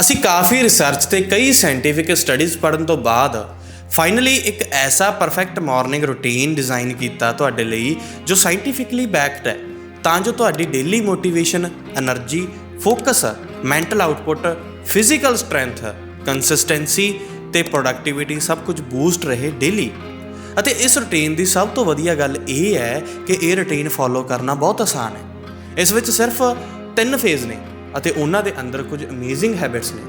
ਅਸੀਂ ਕਾਫੀ ਰਿਸਰਚ ਤੇ ਕਈ ਸਾਇੰਟੀਫਿਕ ਸਟੱਡੀਜ਼ ਪੜਨ ਤੋਂ ਬਾਅਦ ਫਾਈਨਲੀ ਇੱਕ ਐਸਾ ਪਰਫੈਕਟ ਮਾਰਨਿੰਗ ਰੁਟੀਨ ਡਿਜ਼ਾਈਨ ਕੀਤਾ ਤੁਹਾਡੇ ਲਈ ਜੋ ਸਾਇੰਟੀਫਿਕਲੀ ਬੈਕਡ ਹੈ। ਤਾਂ ਜੋ ਤੁਹਾਡੀ daily motivation energy focus mental output physical strength consistency ਤੇ ਪ੍ਰੋਡਕਟੀਵਿਟੀ ਸਭ ਕੁਝ ਬੂਸਟ ਰਹੇ ਡੇਲੀ ਅਤੇ ਇਸ ਰੁਟੀਨ ਦੀ ਸਭ ਤੋਂ ਵਧੀਆ ਗੱਲ ਇਹ ਹੈ ਕਿ ਇਹ ਰੁਟੀਨ ਫੋਲੋ ਕਰਨਾ ਬਹੁਤ ਆਸਾਨ ਹੈ। ਇਸ ਵਿੱਚ ਸਿਰਫ ਤਿੰਨ ਫੇਜ਼ ਨੇ। ਅਤੇ ਉਹਨਾਂ ਦੇ ਅੰਦਰ ਕੁਝ ਅਮੇਜ਼ਿੰਗ ਹੈਬਿਟਸ ਨੇ।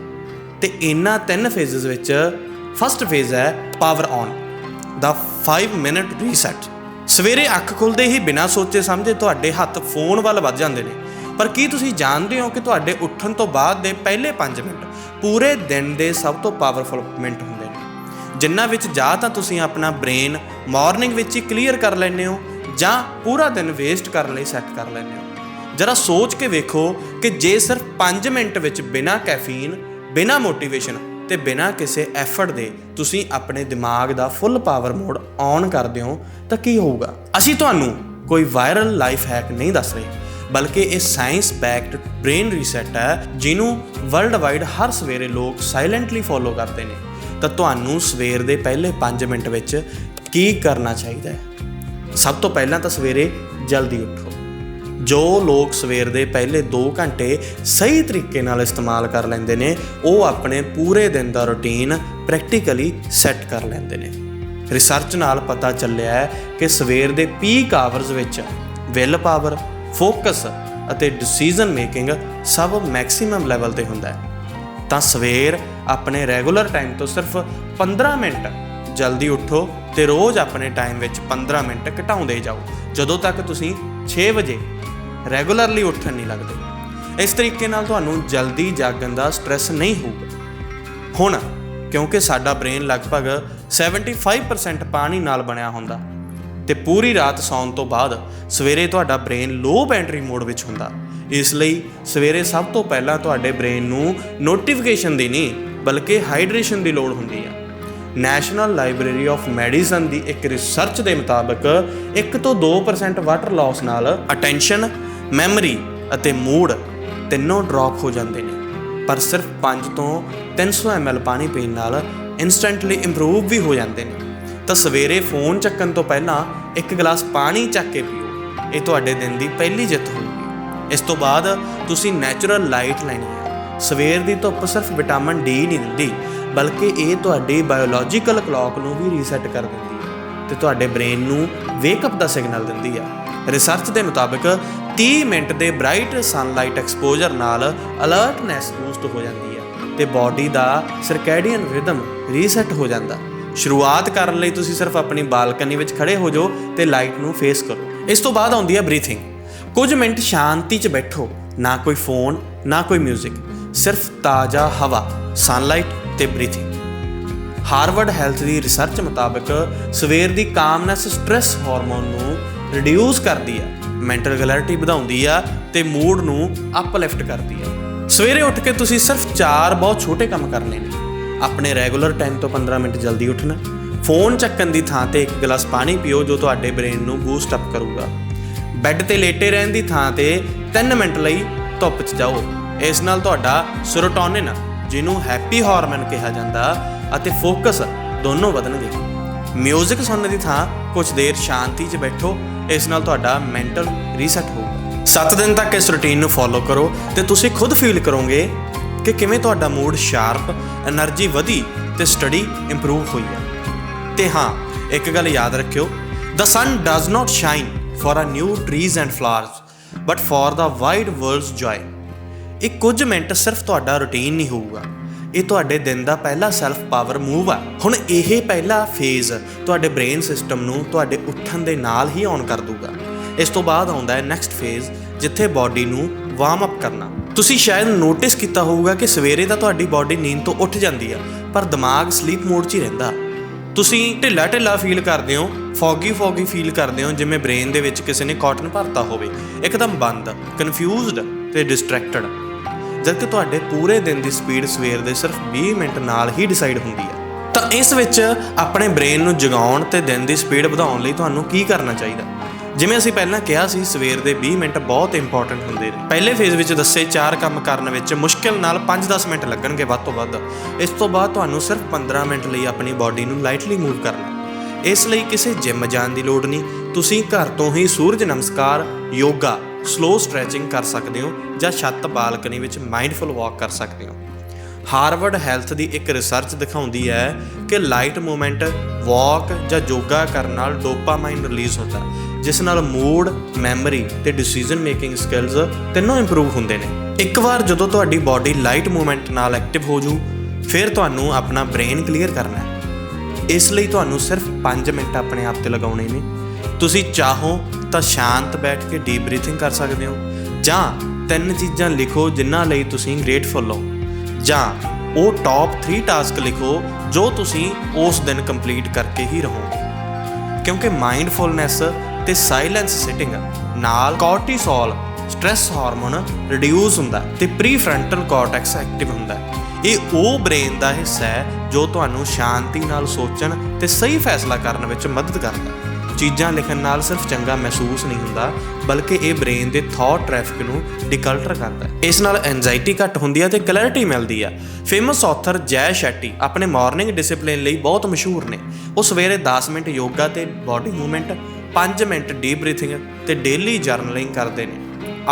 ਤੇ ਇਹਨਾਂ ਤਿੰਨ ਫੇਜ਼ਸ ਵਿੱਚ ਫਸਟ ਫੇਜ਼ ਹੈ ਪਾਵਰ ਔਨ ਦਾ 5 ਮਿੰਟ ਰੀਸੈਟ ਸਵੇਰੇ ਅੱਖ ਖੁੱਲਦੇ ਹੀ ਬਿਨਾਂ ਸੋਚੇ ਸਮਝੇ ਤੁਹਾਡੇ ਹੱਥ ਫੋਨ ਵੱਲ ਵੱਧ ਜਾਂਦੇ ਨੇ। ਪਰ ਕੀ ਤੁਸੀਂ ਜਾਣਦੇ ਹੋ ਕਿ ਤੁਹਾਡੇ ਉੱਠਣ ਤੋਂ ਬਾਅਦ ਦੇ ਪਹਿਲੇ 5 ਮਿੰਟ ਪੂਰੇ ਦਿਨ ਦੇ ਸਭ ਤੋਂ ਪਾਵਰਫੁਲ ਮਿੰਟ ਹੁੰਦੇ ਨੇ? ਜਿਨ੍ਹਾਂ ਵਿੱਚ ਜਾਂ ਤਾਂ ਤੁਸੀਂ ਆਪਣਾ ਬ੍ਰੇਨ ਮਾਰਨਿੰਗ ਵਿੱਚ ਹੀ ਕਲੀਅਰ ਕਰ ਲੈਂਦੇ ਹੋ ਜਾਂ ਪੂਰਾ ਦਿਨ ਵੇਸਟ ਕਰਨ ਲਈ ਸੈੱਟ ਕਰ ਲੈਂਦੇ ਹੋ। ਜਰਾ ਸੋਚ ਕੇ ਵੇਖੋ ਕਿ ਜੇ ਸਿਰਫ 5 ਮਿੰਟ ਵਿੱਚ ਬਿਨਾਂ ਕੈਫੀਨ, ਬਿਨਾਂ ਮੋਟੀਵੇਸ਼ਨ ਤੇ ਬਿਨਾਂ ਕਿਸੇ ਐਫਰਟ ਦੇ ਤੁਸੀਂ ਆਪਣੇ ਦਿਮਾਗ ਦਾ ਫੁੱਲ ਪਾਵਰ ਮੋਡ ਔਨ ਕਰਦੇ ਹੋ, ਤਾਂ ਕੀ ਹੋਊਗਾ? ਅਸੀਂ ਤੁਹਾਨੂੰ ਕੋਈ ਵਾਇਰਲ ਲਾਈਫ ਹੈਕ ਨਹੀਂ ਦੱਸ ਰਹੇ, ਬਲਕਿ ਇਹ ਸਾਇੰਸ ਬੈਕਡ ਬ੍ਰੇਨ ਰੀਸੈਟ ਹੈ, ਜਿਹਨੂੰ ਵਰਲਡ ਵਾਈਡ ਹਰ ਸਵੇਰੇ ਲੋਕ ਸਾਇਲੈਂਟਲੀ ਫੋਲੋ ਕਰਦੇ ਨੇ। ਤਾਂ ਤੁਹਾਨੂੰ ਸਵੇਰ ਦੇ ਪਹਿਲੇ 5 ਮਿੰਟ ਵਿੱਚ ਕੀ ਕਰਨਾ ਚਾਹੀਦਾ ਹੈ? ਸਭ ਤੋਂ ਪਹਿਲਾਂ ਤਾਂ ਸਵੇਰੇ ਜਲਦੀ ਉੱਠੋ। ਜੋ ਲੋਕ ਸਵੇਰ ਦੇ ਪਹਿਲੇ 2 ਘੰਟੇ ਸਹੀ ਤਰੀਕੇ ਨਾਲ ਇਸਤੇਮਾਲ ਕਰ ਲੈਂਦੇ ਨੇ, ਉਹ ਆਪਣੇ ਪੂਰੇ ਦਿਨ ਦਾ ਰੁਟੀਨ ਪ੍ਰੈਕਟੀਕਲੀ ਸੈੱਟ ਕਰ ਲੈਂਦੇ ਨੇ। ਰਿਸਰਚ ਨਾਲ ਪਤਾ ਚੱਲਿਆ ਹੈ ਕਿ ਸਵੇਰ ਦੇ ਪੀਕ ਆਵਰਸ ਵਿੱਚ ਵਿਲ ਪਾਵਰ ਫੋਕਸ ਅਤੇ ਡਿਸੀਜਨ ਮੇਕਿੰਗ ਸਭ ਮੈਕਸਿਮਮ ਲੈਵਲ ਤੇ ਹੁੰਦਾ ਹੈ। ਤਾਂ ਸਵੇਰ ਆਪਣੇ ਰੈਗੂਲਰ ਟਾਈਮ ਤੋਂ ਸਿਰਫ 15 ਮਿੰਟ ਜਲਦੀ ਉੱਠੋ ਤੇ ਰੋਜ਼ ਆਪਣੇ ਟਾਈਮ ਵਿੱਚ 15 ਮਿੰਟ ਘਟਾਉਂਦੇ ਜਾਓ। ਜਦੋਂ ਤੱਕ ਤੁਸੀਂ 6 ਵਜੇ ਰੈਗੂਲਰਲੀ ਉੱਠਣ ਨਹੀਂ ਲੱਗਦੇ। ਇਸ ਤਰੀਕੇ ਨਾਲ ਤੁਹਾਨੂੰ ਜਲਦੀ ਜਾਗਣ ਦਾ ਸਟ੍ਰੈਸ ਨਹੀਂ ਹੋਊਗਾ। ਹੁਣ, ਕਿਉਂਕਿ ਸਾਡਾ ਬ੍ਰੇਨ ਲਗਭਗ 75% ਪਾਣੀ ਨਾਲ ਬਣਿਆ ਹੁੰਦਾ ਤੇ ਪੂਰੀ ਰਾਤ ਸੌਣ ਤੋਂ ਬਾਅਦ ਸਵੇਰੇ ਤੁਹਾਡਾ ਬ੍ਰੇਨ ਲੋ ਬੈਟਰੀ ਮੋਡ ਵਿੱਚ ਹੁੰਦਾ। ਇਸ ਲਈ ਸਵੇਰੇ ਸਭ ਤੋਂ ਪਹਿਲਾਂ ਤੁਹਾਡੇ ਬ੍ਰੇਨ ਨੂੰ ਨੋਟੀਫਿਕੇਸ਼ਨ ਦੀ ਨਹੀਂ ਬਲਕਿ ਹਾਈਡਰੇਸ਼ਨ ਦੀ ਲੋੜ ਹੁੰਦੀ ਹੈ ਨੈਸ਼ਨਲ ਲਾਇਬ੍ਰੇਰੀ ਆਫ ਮੈਡੀਸਨ ਦੀ ਇੱਕ ਰਿਸਰਚ ਦੇ ਮੁਤਾਬਕ 1 ਤੋਂ 2% ਵਾਟਰ ਲਾਸ ਨਾਲ ਅਟੈਂਸ਼ਨ ਮੈਮਰੀ ਅਤੇ ਮੂਡ ਤਿੰਨੋਂ ਡ੍ਰੌਪ ਹੋ ਜਾਂਦੇ ਨੇ। ਪਰ ਸਿਰਫ 5 ਤੋਂ 300 ml ਪਾਣੀ ਪੀਣ ਨਾਲ ਇਨਸਟੈਂਟਲੀ ਇੰਪਰੂਵ ਵੀ ਹੋ ਜਾਂਦੇ ਨੇ। ਤਾਂ ਸਵੇਰੇ ਫੋਨ ਚੱਕਣ ਤੋਂ ਪਹਿਲਾਂ ਇੱਕ ਗਲਾਸ ਪਾਣੀ ਚੱਕ ਕੇ ਪੀਓ। ਇਹ ਤੁਹਾਡੇ ਦਿਨ ਦੀ ਪਹਿਲੀ ਜਿੱਤ ਹੋਊਗੀ। ਇਸ ਤੋਂ ਬਾਅਦ ਤੁਸੀਂ ਨੈਚੁਰਲ ਲਾਈਟ ਲੈਣੀ ਹੈ। ਸਵੇਰ ਦੀ ਧੁੱਪ ਸਿਰਫ ਵਿਟਾਮਿਨ ਡੀ ਨਹੀਂ ਦਿੰਦੀ, ਬਲਕਿ ਇਹ ਤੁਹਾਡੀ ਬਾਇਓਲੋਜੀਕਲ ਕਲੌਕ ਨੂੰ ਵੀ ਰੀਸੈਟ ਕਰ ਦਿੰਦੀ ਹੈ। ਤੇ ਤੁਹਾਡੇ ਬ੍ਰੇਨ ਨੂੰ ਵੇਕ ਅਪ ਦਾ ਸਿਗਨਲ ਦਿੰਦੀ ਆ ਰਿਸਰਚ ਦੇ ਮੁਤਾਬਕ 30 ਮਿੰਟ ਦੇ ਬ੍ਰਾਈਟ ਸਨਲਾਈਟ ਐਕਸਪੋਜ਼ਰ ਨਾਲ ਅਲਰਟਨੈਸ ਬੂਸਟ ਹੋ ਜਾਂਦੀ ਹੈ ਤੇ ਬਾਡੀ ਦਾ ਸਰਕੈਡੀਅਨ ਰਿਦਮ ਰੀਸੈਟ ਹੋ ਜਾਂਦਾ। ਸ਼ੁਰੂਆਤ ਕਰਨ ਲਈ ਤੁਸੀਂ ਸਿਰਫ ਆਪਣੀ ਬਾਲਕਨੀ ਵਿੱਚ ਖੜੇ ਹੋ ਜਾਓ ਤੇ ਲਾਈਟ ਨੂੰ ਫੇਸ ਕਰੋ। ਇਸ ਤੋਂ ਬਾਅਦ ਆਉਂਦੀ ਹੈ ਬਰੀਥਿੰਗ। ਕੁਝ ਮਿੰਟ ਸ਼ਾਂਤੀ 'ਚ ਬੈਠੋ, ਨਾ ਕੋਈ ਫੋਨ, ਨਾ ਕੋਈ 뮤직 ਸਿਰਫ ਤਾਜ਼ਾ ਹਵਾ, ਸਨਲਾਈਟ ਤੇ ਬਰੀਥਿੰਗ। ਹਾਰਵਰਡ ਹੈਲਥ ਦੀ ਰਿਸਰਚ ਮੁਤਾਬਕ ਸਵੇਰ ਦੀ ਕਾਮਨੈਸ ਸਟ੍ਰੈਸ ਹਾਰਮੋਨ ਨੂੰ ਰਿਡਿਊਸ ਕਰਦੀ ਹੈ। ਮੈਂਟਲ ਕਲੈਰਿਟੀ ਵਧਾਉਂਦੀ ਆ ਤੇ ਮੂਡ ਨੂੰ ਅਪਲਿਫਟ ਕਰਦੀ ਆ। ਸਵੇਰੇ ਉੱਠ ਕੇ ਤੁਸੀਂ ਸਿਰਫ ਚਾਰ ਬਹੁਤ ਛੋਟੇ ਕੰਮ ਕਰਨੇ ਨੇ। ਆਪਣੇ ਰੈਗੂਲਰ ਟਾਈਮ ਤੋਂ 15 ਮਿੰਟ ਜਲਦੀ ਉੱਠਣਾ। ਫੋਨ ਚੱਕਣ ਦੀ ਥਾਂ ਤੇ ਇੱਕ ਗਲਾਸ ਪਾਣੀ ਪੀਓ ਜੋ ਤੁਹਾਡੇ ਬ੍ਰੇਨ ਨੂੰ ਬੂਸਟ ਅਪ ਕਰੂਗਾ। ਬੈੱਡ ਤੇ ਲੇਟੇ ਰਹਿਣ ਦੀ ਥਾਂ ਤੇ 3 ਮਿੰਟ ਲਈ ਧੁੱਪ 'ਚ ਜਾਓ। ਇਸ ਨਾਲ ਤੁਹਾਡਾ ਸਰੋਟੋਨਿਨ ਜਿਹਨੂੰ ਹੈਪੀ ਹਾਰਮੋਨ ਕਿਹਾ ਜਾਂਦਾ, ਅਤੇ ਫੋਕਸ ਦੋਨੋਂ ਵਧਣਗੇ। ਮਿਊਜ਼ਿਕ ਸੁਣਨ ਦੀ ਥਾਂ ਕੁਝ ਦੇਰ ਸ਼ਾਂਤੀ 'ਚ ਬੈਠੋ ਇਸ ਨਾਲ ਤੁਹਾਡਾ ਮੈਂਟਲ ਰੀਸੈਟ ਹੋਊਗਾ। 7 ਦਿਨ ਤੱਕ ਇਸ ਰੁਟੀਨ ਨੂੰ ਫੋਲੋ ਕਰੋ ਤੇ ਤੁਸੀਂ ਖੁਦ ਫੀਲ ਕਰੋਗੇ ਕਿ ਕਿਵੇਂ ਤੁਹਾਡਾ ਮੂਡ ਸ਼ਾਰਪ એનર્ਜੀ ਵਧੀ ਤੇ ਸਟੱਡੀ ਇੰਪਰੂਵ ਹੋਈ ਹੈ। ਤੇ ਹਾਂ, ਇੱਕ ਗੱਲ ਯਾਦ ਰੱਖਿਓ the sun does not shine for a new trees and flowers but for the wide world's joy ਇਹ ਕੁਝ ਮਿੰਟ ਸਿਰਫ ਤੁਹਾਡਾ ਰੁਟੀਨ ਨਹੀਂ ਹੋਊਗਾ। ਇਹ ਤੁਹਾਡੇ ਦਿਨ ਦਾ ਪਹਿਲਾ ਸੈਲਫ ਪਾਵਰ ਮੂਵ ਆ। ਹੁਣ ਇਹ ਪਹਿਲਾ ਫੇਜ਼ ਤੁਹਾਡੇ ਬ੍ਰੇਨ ਸਿਸਟਮ ਨੂੰ ਤੁਹਾਡੇ ਉੱਠਣ ਦੇ ਨਾਲ ਹੀ ਔਨ ਕਰ ਦੂਗਾ ਇਸ ਤੋਂ ਬਾਅਦ ਆਉਂਦਾ ਹੈ ਨੈਕਸਟ ਫੇਜ਼ ਜਿੱਥੇ ਬਾਡੀ ਨੂੰ ਵਾਰਮ ਅਪ ਕਰਨਾ। ਤੁਸੀਂ ਸ਼ਾਇਦ ਨੋਟਿਸ ਕੀਤਾ ਹੋਊਗਾ ਕਿ ਸਵੇਰੇ ਤਾਂ ਤੁਹਾਡੀ ਬਾਡੀ ਨੀਂਦ ਤੋਂ ਉੱਠ ਜਾਂਦੀ ਆ, ਪਰ ਦਿਮਾਗ ਸਲੀਪ ਮੋਡ 'ਚ ਹੀ ਰਹਿੰਦਾ। ਤੁਸੀਂ ਢਿੱਲਾ ਢਿੱਲਾ ਫੀਲ ਕਰਦੇ ਹੋ ਫੌਗੀ ਫੌਗੀ ਫੀਲ ਕਰਦੇ ਹੋ, ਜਿਵੇਂ ਬ੍ਰੇਨ ਦੇ ਵਿੱਚ ਕਿਸੇ ਨੇ ਕਾਟਨ ਭਰਤਾ ਹੋਵੇ। ਇੱਕਦਮ ਬੰਦ ਕਨਫਿਊਜ਼ਡ ਤੇ ਡਿਸਟਰੈਕਟਡ ਜਦਕਿ ਤੁਹਾਡੇ ਪੂਰੇ ਦਿਨ ਦੀ ਸਪੀਡ ਸਵੇਰ ਦੇ ਸਿਰਫ 20 ਮਿੰਟ ਨਾਲ ਹੀ ਡਿਸਾਈਡ ਹੁੰਦੀ ਹੈ। ਤਾਂ ਇਸ ਵਿੱਚ ਆਪਣੇ ਬ੍ਰੇਨ ਨੂੰ ਜਗਾਉਣ ਤੇ ਦਿਨ ਦੀ ਸਪੀਡ ਵਧਾਉਣ ਲਈ ਤੁਹਾਨੂੰ ਕੀ ਕਰਨਾ ਚਾਹੀਦਾ? ਜਿਵੇਂ ਅਸੀਂ ਪਹਿਲਾਂ ਕਿਹਾ ਸੀ, ਸਵੇਰ ਦੇ 20 ਮਿੰਟ ਬਹੁਤ ਇੰਪੋਰਟੈਂਟ ਹੁੰਦੇ ਨੇ। ਪਹਿਲੇ ਫੇਜ਼ ਵਿੱਚ ਦੱਸੇ ਚਾਰ ਕੰਮ ਕਰਨ ਵਿੱਚ ਮੁਸ਼ਕਿਲ ਨਾਲ 5-10 ਮਿੰਟ ਲੱਗਣਗੇ ਵੱਧ ਤੋਂ ਵੱਧ। ਇਸ ਤੋਂ ਬਾਅਦ ਤੁਹਾਨੂੰ ਸਿਰਫ 15 ਮਿੰਟ ਲਈ ਆਪਣੀ ਬਾਡੀ ਨੂੰ ਲਾਈਟਲੀ ਮੂਵ ਕਰਨਾ। ਇਸ ਲਈ ਕਿਸੇ ਜਿਮ ਜਾਣ ਦੀ ਲੋੜ ਨਹੀਂ। ਤੁਸੀਂ ਘਰ ਤੋਂ ਹੀ ਸੂਰਜ ਨਮਸਕਾਰ, ਯੋਗਾ ਸਲੋ ਸਟ੍ਰੈਚਿੰਗ ਕਰ ਸਕਦੇ ਹੋ ਜਾਂ ਛੱਤ ਬਾਲਕਨੀ ਵਿੱਚ ਮਾਈਂਡਫੁਲ ਵਾਕ ਕਰ ਸਕਦੇ ਹੋ। ਹਾਰਵਰਡ ਹੈਲਥ ਦੀ ਇੱਕ ਰਿਸਰਚ ਦਿਖਾਉਂਦੀ ਹੈ ਕਿ ਲਾਈਟ ਮੂਵਮੈਂਟ ਵਾਕ ਜਾਂ ਯੋਗਾ ਕਰਨ ਨਾਲ ਡੋਪਾਮਾਈਨ ਰਿਲੀਜ਼ ਹੁੰਦਾ ਜਿਸ ਨਾਲ ਮੂਡ ਮੈਮਰੀ ਤੇ ਡਿਸੀਜਨ ਮੇਕਿੰਗ ਸਕਿੱਲਸ ਤਿੰਨੋਂ ਇੰਪਰੂਵ ਹੁੰਦੇ ਨੇ। ਇੱਕ ਵਾਰ ਜਦੋਂ ਤੁਹਾਡੀ ਬਾਡੀ ਲਾਈਟ ਮੂਵਮੈਂਟ ਨਾਲ ਐਕਟਿਵ ਹੋ ਜੂ, ਫਿਰ ਤੁਹਾਨੂੰ ਆਪਣਾ ਬ੍ਰੇਨ ਕਲੀਅਰ ਕਰਨਾ ਹੈ। ਇਸ ਲਈ ਤੁਹਾਨੂੰ ਸਿਰਫ 5 ਮਿੰਟ ਆਪਣੇ ਆਪ ਤੇ ਲਗਾਉਣੇ ਨੇ। ਤੁਸੀਂ ਚਾਹੋ ਤਾਂ ਸ਼ਾਂਤ ਬੈਠ ਕੇ ਡੀਪ ਬਰੀਥਿੰਗ ਕਰ ਸਕਦੇ ਹੋ, ਜਾਂ ਤਿੰਨ ਚੀਜ਼ਾਂ ਲਿਖੋ ਜਿਨ੍ਹਾਂ ਲਈ ਤੁਸੀਂ ਗ੍ਰੇਟਫੁਲ ਹੋ, ਜਾਂ ਉਹ ਟੌਪ 3 ਟਾਸਕ ਲਿਖੋ ਜੋ ਤੁਸੀਂ ਉਸ ਦਿਨ ਕੰਪਲੀਟ ਕਰਕੇ ਹੀ ਰਹੋਗੇ। ਕਿਉਂਕਿ ਮਾਈਂਡਫੁਲਨੈਸ ਤੇ ਸਾਇਲੈਂਸ ਸਿਟਿੰਗ ਨਾਲ ਕੋਰਟੀਸੋਲ ਸਟ्रेस ਹਾਰਮੋਨ ਰਿਡਿਊਸ ਹੁੰਦਾ ਹੈ ਤੇ ਪ੍ਰੀਫਰੰਟਲ ਕਾਰਟੈਕਸ ਐਕਟਿਵ ਹੁੰਦਾ ਇਹ ਉਹ ਬ੍ਰੇਨ ਦਾ ਹਿੱਸਾ ਹੈ ਜੋ ਤੁਹਾਨੂੰ ਸ਼ਾਂਤੀ ਨਾਲ ਸੋਚਣ ਤੇ ਸਹੀ ਫੈਸਲਾ ਕਰਨ ਵਿੱਚ ਮਦਦ ਕਰਦਾ ਚੀਜ਼ਾਂ ਲਿਖਣ ਨਾਲ ਸਿਰਫ ਚੰਗਾ ਮਹਿਸੂਸ ਨਹੀਂ ਹੁੰਦਾ, ਬਲਕਿ ਇਹ ਬ੍ਰੇਨ ਦੇ ਥਾਟ ਟ੍ਰੈਫਿਕ ਨੂੰ ਡਿਕਲਟਰ ਕਰਦਾ ਹੈ। ਇਸ ਨਾਲ ਐਂਜ਼ਾਈਟੀ ਘੱਟ ਹੁੰਦੀ ਹੈ ਤੇ ਕਲੈਰਿਟੀ ਮਿਲਦੀ ਹੈ। ਫੇਮਸ ਆਥਰ ਜੈ ਸ਼ੈਟੀ ਆਪਣੇ ਮਾਰਨਿੰਗ ਡਿਸਪਲਿਨ ਲਈ ਬਹੁਤ ਮਸ਼ਹੂਰ ਨੇ। ਉਹ ਸਵੇਰੇ 10 ਮਿੰਟ ਯੋਗਾ ਤੇ body movement 5 minute deep breathing ਤੇ ਡੇਲੀ ਜਰਨਲਿੰਗ ਕਰਦੇ ਨੇ।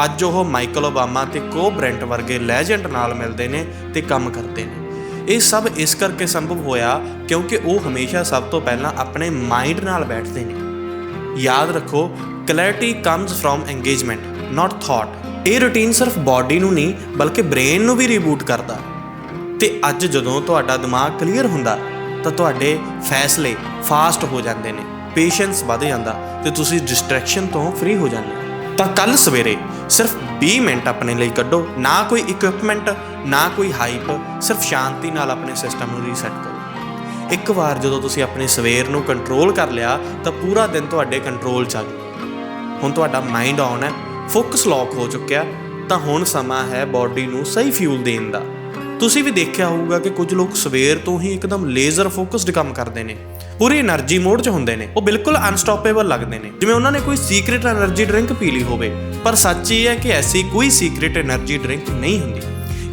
ਅੱਜ ਉਹ ਮਾਈਕਲ ਓਬਾਮਾ ਤੇ ਕੋ ਬ੍ਰੈਂਟ ਵਰਗੇ ਲੈਜੈਂਡ ਨਾਲ ਮਿਲਦੇ ਨੇ ਤੇ ਕੰਮ ਕਰਦੇ ਨੇ। ਇਹ ਸਭ ਇਸ ਕਰਕੇ ਸੰਭਵ ਹੋਇਆ ਕਿਉਂਕਿ ਉਹ ਹਮੇਸ਼ਾ ਸਭ ਤੋਂ ਪਹਿਲਾਂ ਆਪਣੇ ਮਾਈਂਡ ਨਾਲ ਬੈਠਦੇ ਨੇ। ਯਾਦ ਰੱਖੋ clarity comes from engagement not thought ਇਹ ਰੁਟੀਨ ਸਿਰਫ ਬਾਡੀ ਨੂੰ ਨਹੀਂ, ਬਲਕਿ ਬ੍ਰੇਨ ਨੂੰ ਵੀ ਰੀਬੂਟ ਕਰਦਾ। ਤੇ ਅੱਜ ਜਦੋਂ ਤੁਹਾਡਾ ਦਿਮਾਗ ਕਲੀਅਰ ਹੁੰਦਾ, ਤਾਂ ਤੁਹਾਡੇ ਫੈਸਲੇ ਫਾਸਟ ਹੋ ਜਾਂਦੇ ਨੇ ਪੇਸ਼ੈਂਸ ਵਧ ਜਾਂਦਾ ਤੇ ਤੁਸੀਂ ਡਿਸਟਰੈਕਸ਼ਨ ਤੋਂ ਫ੍ਰੀ ਹੋ ਜਾਂਦੇ ਤਾਂ ਕੱਲ ਸਵੇਰੇ ਸਿਰਫ 20 ਮਿੰਟ ਆਪਣੇ ਲਈ ਕੱਢੋ, ਨਾ ਕੋਈ ਇਕਵਿਪਮੈਂਟ ਨਾ ਕੋਈ ਹਾਈਪ ਸਿਰਫ ਸ਼ਾਂਤੀ ਨਾਲ ਆਪਣੇ ਸਿਸਟਮ ਨੂੰ ਰੀਸੈਟ ਕਰੋ। ਇੱਕ ਵਾਰ ਜਦੋਂ ਤੁਸੀਂ ਆਪਣੇ ਸਵੇਰ ਨੂੰ ਕੰਟਰੋਲ ਕਰ ਲਿਆ, ਤਾਂ ਪੂਰਾ ਦਿਨ ਤੁਹਾਡੇ ਕੰਟਰੋਲ ਚ ਆ ਗਿਆ। ਹੁਣ ਤੁਹਾਡਾ ਮਾਈਂਡ ਆਨ ਹੈ ਫੋਕਸ ਲੌਕ ਹੋ ਚੁੱਕਿਆ, ਤਾਂ ਹੁਣ ਸਮਾਂ ਹੈ ਬਾਡੀ ਨੂੰ ਸਹੀ ਫਿਊਲ ਦੇਣ ਦਾ। ਤੁਸੀਂ ਵੀ ਦੇਖਿਆ ਹੋਊਗਾ ਕਿ ਕੁਝ ਲੋਕ ਸਵੇਰ ਤੋਂ ਹੀ ਇੱਕਦਮ ਲੇਜ਼ਰ ਫੋਕਸਡ ਕੰਮ ਕਰਦੇ ਨੇ। ਪੂਰੀ એનર્ਜੀ ਮੋਡ 'ਚ ਹੁੰਦੇ ਨੇ। ਉਹ ਬਿਲਕੁਲ ਅਨਸਟਾਪੇਬਲ ਲੱਗਦੇ ਨੇ। ਜਿਵੇਂ ਉਹਨਾਂ ਨੇ ਕੋਈ ਸੀਕ੍ਰੀਟ એનર્ਜੀ ਡਰਿੰਕ ਪੀ ਲਈ ਹੋਵੇ। ਪਰ ਸੱਚ ਇਹ ਹੈ ਕਿ ਐਸੀ ਕੋਈ ਸੀਕ੍ਰੀਟ એનર્ਜੀ ਡਰਿੰਕ ਨਹੀਂ ਹੁੰਦੀ।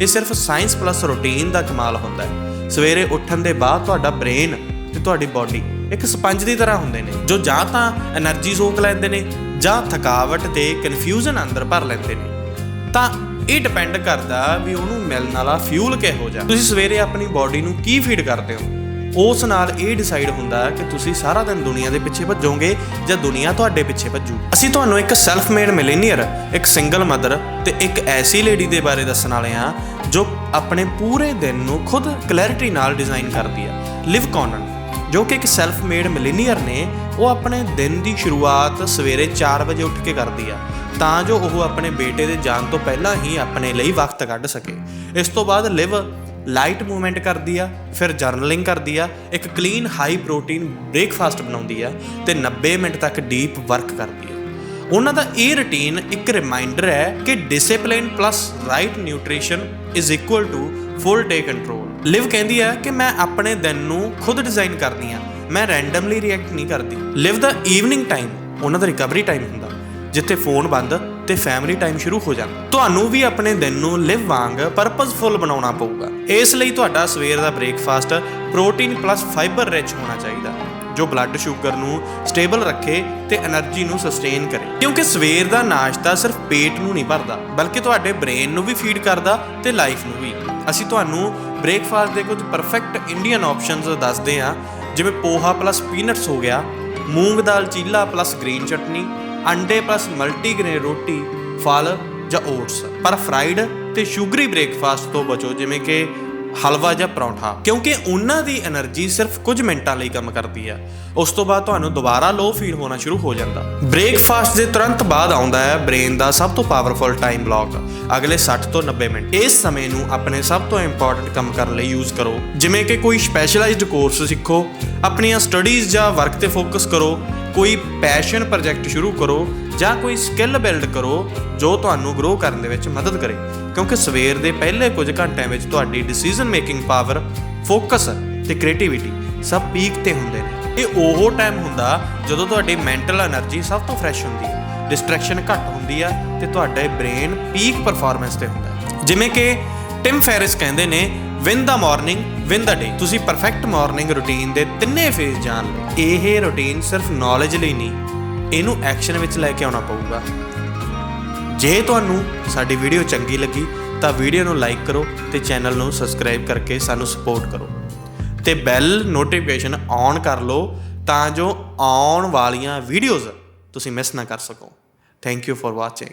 ਇਹ ਸਿਰਫ ਸਾਇੰਸ ਪਲੱਸ ਰੁਟੀਨ ਦਾ ਕਮਾਲ ਹੁੰਦਾ ਹੈ। ਸਵੇਰੇ ਉੱਠਣ ਦੇ ਬਾਅਦ ਤੁਹਾਡਾ ਬ੍ਰੇਨ ਤੇ ਤੁਹਾਡੀ ਬਾਡੀ ਇੱਕ ਸਪੰਜ ਦੀ ਤਰ੍ਹਾਂ ਹੁੰਦੇ ਨੇ, ਜੋ ਜਾਂ ਤਾਂ એનર્ਜੀ ਸੋਖ ਲੈਂਦੇ ਨੇ ਜਾਂ ਥਕਾਵਟ ਤੇ ਕਨਫਿਊਜ਼ਨ ਅੰਦਰ ਭਰ ਲੈਂਦੇ ਨੇ। ਤਾਂ ਇਹ ਡਿਪੈਂਡ ਕਰਦਾ ਵੀ ਉਹਨੂੰ ਮਿਲਣ ਵਾਲਾ ਫਿਊਲ ਕਿਹੋ ਜਿਹਾ। ਤੁਸੀਂ ਸਵੇਰੇ ਆਪਣੀ ਬਾਡੀ ਨੂੰ ਕੀ ਫੀਡ ਕਰਦੇ ਹੋ? ਉਸ ਨਾਲ ਇਹ ਡਿਸਾਈਡ ਹੁੰਦਾ ਕਿ ਤੁਸੀਂ ਸਾਰਾ ਦਿਨ ਦੁਨੀਆ ਦੇ ਪਿੱਛੇ ਭੱਜੋਗੇ ਜਾਂ ਦੁਨੀਆ ਤੁਹਾਡੇ ਪਿੱਛੇ ਭੱਜੂ। ਅਸੀਂ ਤੁਹਾਨੂੰ ਇੱਕ ਸੈਲਫ ਮੇਡ ਮਿਲੇਨੀਅਰ ਇੱਕ ਸਿੰਗਲ ਮਦਰ ਤੇ ਇੱਕ ਐਸੀ ਲੇਡੀ ਦੇ ਬਾਰੇ ਦੱਸਣ ਵਾਲੇ ਹਾਂ ਜੋ ਆਪਣੇ ਪੂਰੇ ਦਿਨ ਨੂੰ ਖੁਦ ਕਲੈਰਿਟੀ ਨਾਲ ਡਿਜ਼ਾਈਨ ਕਰਦੀ ਹੈ। ਲਿਵ ਕੌਨਨ ਜੋ ਕਿ ਇੱਕ ਸੈਲਫ ਮੇਡ ਮਿਲੇਨੀਅਰ ਨੇ, ਉਹ ਆਪਣੇ ਦਿਨ ਦੀ ਸ਼ੁਰੂਆਤ ਸਵੇਰੇ 4 ਵਜੇ ਉੱਠ ਕੇ ਕਰਦੀ ਆ। ਤਾਂ ਜੋ ਉਹ ਆਪਣੇ ਬੇਟੇ ਦੇ ਜਾਣ ਤੋਂ ਪਹਿਲਾਂ ਹੀ ਆਪਣੇ ਲਈ ਵਕਤ ਕੱਢ ਸਕੇ। ਇਸ ਤੋਂ ਬਾਅਦ ਲਿਵ ਲਾਈਟ ਮੂਵਮੈਂਟ ਕਰਦੀ ਆ, ਫਿਰ ਜਰਨਲਿੰਗ ਕਰਦੀ ਆ, ਇੱਕ ਕਲੀਨ ਹਾਈ ਪ੍ਰੋਟੀਨ ਬ੍ਰੇਕਫਾਸਟ ਬਣਾਉਂਦੀ ਆ ਤੇ 90 ਮਿੰਟ ਤੱਕ ਡੀਪ ਵਰਕ ਕਰਦੀ ਆ। ਉਹਨਾਂ ਦਾ ਇਹ ਰੁਟੀਨ ਇੱਕ ਰਿਮਾਈਂਡਰ ਹੈ ਕਿ discipline plus right nutrition is equal to full day control ਲਿਵ ਕਹਿੰਦੀ ਹੈ ਕਿ ਮੈਂ ਆਪਣੇ ਦਿਨ ਨੂੰ ਖੁਦ ਡਿਜ਼ਾਈਨ ਕਰਦੀ ਹਾਂ। ਮੈਂ ਰੈਂਡਮਲੀ ਰਿਐਕਟ ਨਹੀਂ ਕਰਦੀ। ਲਿਵ ਦਾ ਈਵਨਿੰਗ ਟਾਈਮ ਉਹਨਾਂ ਦਾ ਰਿਕਵਰੀ ਟਾਈਮ ਹੁੰਦਾ, ਜਿੱਥੇ ਫੋਨ ਬੰਦ ਤੇ ਫੈਮਿਲੀ ਟਾਈਮ ਸ਼ੁਰੂ ਹੋ ਜਾਂਦਾ। ਤੁਹਾਨੂੰ ਵੀ ਆਪਣੇ ਦਿਨ ਨੂੰ ਲਿਵ ਵਾਂਗ ਪਰਪਸਫੁਲ ਬਣਾਉਣਾ ਪਊਗਾ। ਇਸ ਲਈ ਤੁਹਾਡਾ ਸਵੇਰ ਦਾ breakfast protein plus fibre rich ਹੋਣਾ ਚਾਹੀਦਾ। ਜੋ ਬਲੱਡ ਸ਼ੂਗਰ ਨੂੰ ਸਟੇਬਲ ਰੱਖੇ ਤੇ એનર્ਜੀ ਨੂੰ ਸਸਟੇਨ ਕਰੇ। ਕਿਉਂਕਿ ਸਵੇਰ ਦਾ ਨਾਸ਼ਤਾ ਸਿਰਫ ਪੇਟ ਨੂੰ ਨਹੀਂ ਭਰਦਾ, ਬਲਕਿ ਤੁਹਾਡੇ ਬ੍ਰੇਨ ਨੂੰ ਵੀ ਫੀਡ ਕਰਦਾ ਤੇ ਲਾਈਫ ਨੂੰ ਵੀ। ਅਸੀਂ ਤੁਹਾਨੂੰ ਬ੍ਰੇਕਫਾਸਟ ਦੇ ਕੁਝ ਪਰਫੈਕਟ ਇੰਡੀਅਨ ਆਪਸ਼ਨਸ ਦੱਸਦੇ ਹਾਂ, ਜਿਵੇਂ ਪੋਹਾ ਪਲੱਸ ਪੀਨਟਸ ਹੋ ਗਿਆ, ਮੂੰਗ ਦਾਲ ਚੀਲਾ ਪਲੱਸ ਗ੍ਰੀਨ ਚਟਨੀ, ਅੰਡੇ ਪਲੱਸ ਮਲਟੀਗ੍ਰੇਨ ਰੋਟੀ, ਫਲ ਜਾਂ ਓਟਸ ਪਰ ਫਰਾਈਡ ਤੇ ਸ਼ੂਗਰੀ ਬ੍ਰੇਕਫਾਸਟ ਤੋਂ ਬਚੋ, ਜਿਵੇਂ ਕਿ ਹਲਵਾ ਜਾਂ ਪਰੌਂਠਾ, ਕਿਉਂਕਿ ਉਹਨਾਂ ਦੀ એનર્ਜੀ ਸਿਰਫ ਕੁਝ ਮਿੰਟਾਂ ਲਈ ਕੰਮ ਕਰਦੀ ਹੈ। ਉਸ ਤੋਂ ਬਾਅਦ ਤੁਹਾਨੂੰ ਦੁਬਾਰਾ ਲੋ ਫੀਲ ਹੋਣਾ ਸ਼ੁਰੂ ਹੋ ਜਾਂਦਾ। ਬ੍ਰੇਕਫਾਸਟ ਦੇ ਤੁਰੰਤ ਬਾਅਦ ਆਉਂਦਾ ਹੈ ਬ੍ਰੇਨ ਦਾ ਸਭ ਤੋਂ ਪਾਵਰਫੁਲ ਟਾਈਮ ਬਲੌਕ ਅਗਲੇ 60 ਤੋਂ 90 ਮਿੰਟ। ਇਸ ਸਮੇਂ ਨੂੰ ਆਪਣੇ ਸਭ ਤੋਂ ਇੰਪੋਰਟੈਂਟ ਕੰਮ ਕਰਨ ਲਈ ਯੂਜ਼ ਕਰੋ। ਜਿਵੇਂ ਕਿ ਕੋਈ ਸਪੈਸ਼ਲਾਈਜ਼ਡ ਕੋਰਸ ਸਿੱਖੋ, ਆਪਣੀਆਂ ਸਟੱਡੀਜ਼ ਜਾਂ ਵਰਕ ਤੇ ਫੋਕਸ ਕਰੋ। ਕੋਈ ਪੈਸ਼ਨ ਪ੍ਰੋਜੈਕਟ ਸ਼ੁਰੂ ਕਰੋ ਜਾਂ ਕੋਈ ਸਕਿੱਲ ਬਿਲਡ ਕਰੋ ਜੋ ਤੁਹਾਨੂੰ ਗਰੋ ਕਰਨ ਦੇ ਵਿੱਚ ਮਦਦ ਕਰੇ। ਕਿਉਂਕਿ ਸਵੇਰ ਦੇ ਪਹਿਲੇ ਕੁਝ ਘੰਟਿਆਂ ਵਿੱਚ ਤੁਹਾਡੀ ਡਿਸੀਜਨ ਮੇਕਿੰਗ ਪਾਵਰ ਫੋਕਸ ਤੇ ਕ੍ਰੀਏਟੀਵਿਟੀ ਸਭ ਪੀਕ ਤੇ ਹੁੰਦੇ ਨੇ। ਇਹ ਉਹ ਟਾਈਮ ਹੁੰਦਾ ਜਦੋਂ ਤੁਹਾਡੀ ਮੈਂਟਲ એનર્ਜੀ ਸਭ ਤੋਂ ਫਰੈਸ਼ ਹੁੰਦੀ ਹੈ। ਡਿਸਟਰੈਕਸ਼ਨ ਘੱਟ ਹੁੰਦੀ ਆ ਤੇ ਤੁਹਾਡੇ ਬ੍ਰੇਨ ਪੀਕ ਪਰਫਾਰਮੈਂਸ ਤੇ ਹੁੰਦਾ ਜਿਵੇਂ ਕਿ ਟਿਮ ਫੈਰਿਸ ਕਹਿੰਦੇ ਨੇ win the morning win the day ਤੁਸੀਂ ਪਰਫੈਕਟ ਮਾਰਨਿੰਗ ਰੁਟੀਨ ਦੇ ਤਿੰਨੇ ਫੇਜ਼ ਜਾਣ ਲਓ। ਇਹ ਰੁਟੀਨ ਸਿਰਫ ਨੌਲੇਜ ਲਈ ਨਹੀਂ, ਇਹਨੂੰ ਐਕਸ਼ਨ ਵਿੱਚ ਲੈ ਕੇ ਆਉਣਾ ਪਊਗਾ। ਜੇ ਤੁਹਾਨੂੰ ਸਾਡੀ ਵੀਡੀਓ ਚੰਗੀ ਲੱਗੀ, ਤਾਂ ਵੀਡੀਓ ਨੂੰ ਲਾਈਕ ਕਰੋ ਤੇ ਚੈਨਲ ਨੂੰ ਸਬਸਕ੍ਰਾਈਬ ਕਰਕੇ ਸਾਨੂੰ ਸਪੋਰਟ ਕਰੋ। ਤੇ ਬੈਲ ਨੋਟੀਫਿਕੇਸ਼ਨ ਔਨ ਕਰ ਲਓ, ਤਾਂ ਜੋ ਆਉਣ ਵਾਲੀਆਂ ਵੀਡੀਓਜ਼ ਤੁਸੀਂ ਮਿਸ ਨਾ ਕਰ ਸਕੋ। Thank you for watching